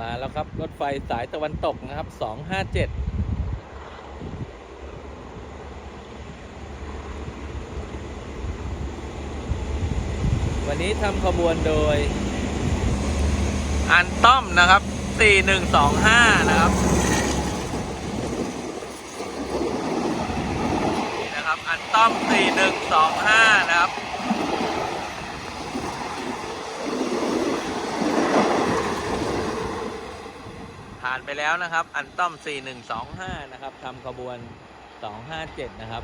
มาแล้วครับ รถไฟสายตะวันตกนะครับ 257 วันนี้ทำขบวนโดย อันต้อมนะครับ 4125 นะครับ นี่นะครับ อันต้อม 4125 นะครับ ผ่านไปแล้วนะครับ อันต้อม 4125 นะครับทำขบวน 257 นะครับ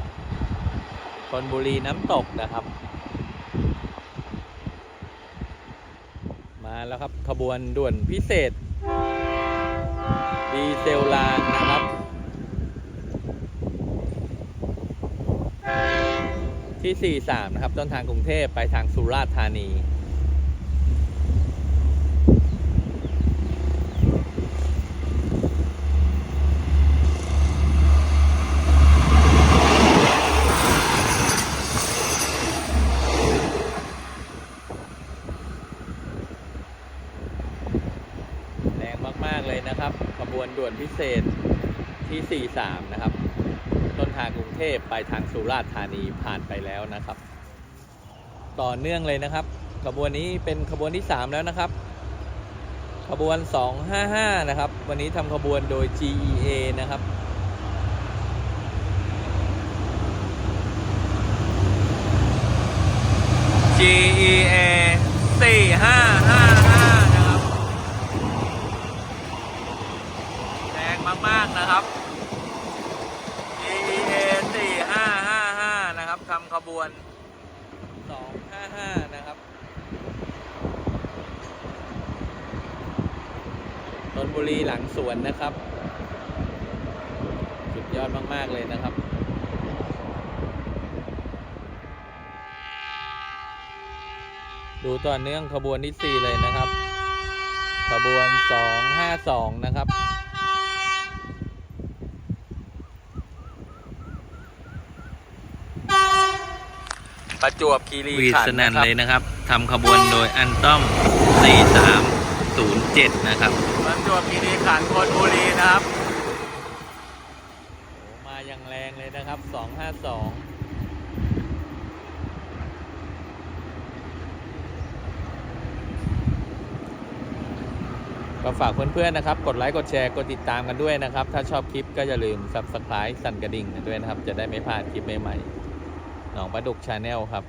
ชนบุรีน้ำตกนะครับ มาแล้วครับขบวนด่วนพิเศษ ดีเซลรางนะครับที่ 43 นะครับ ต้นทางกรุงเทพไปทางสุราษฎร์ธานี แรงมาก ๆเลยนะครับขบวนด่วนพิเศษที่ 43 นะครับ ต้นทางกรุงเทพไปทางสุราษฎร์ธานีผ่านไปแล้วนะครับ ต่อเนื่องเลยนะครับ ขบวนนี้เป็นขบวนที่ 3 แล้วนะครับ ขบวน 255 นะครับ วันนี้ทำขบวนโดย GEA นะครับ GEA 4555 นะครับ แรง มากๆนะครับ E A 4555 นะครับทำขบวน 255 นะครับนนบุรีหลังสวนนะครับ สุดยอดมาก ๆ เลยนะครับดูต่อเนื่องขบวนที่ 4 เลยนะครับ ขบวน 252 นะครับ ประจวบคีรีขันธ์นะครับเลยนะครับทำขบวนโดยอันต้อม 4307 นะครับ ประจวบคีรีขันธ์ธนบุรีนะครับโอ้มาอย่างแรงเลยนะครับ 252 ก็ฝากเพื่อนๆนะครับ กดไลค์กดแชร์กดติดตามกันด้วยนะครับ ถ้าชอบคลิปก็อย่าลืม Subscribe สั่นกระดิ่งกันด้วยนะครับ จะได้ไม่พลาดคลิปใหม่ๆ หนองปลาดุกชาแนลครับ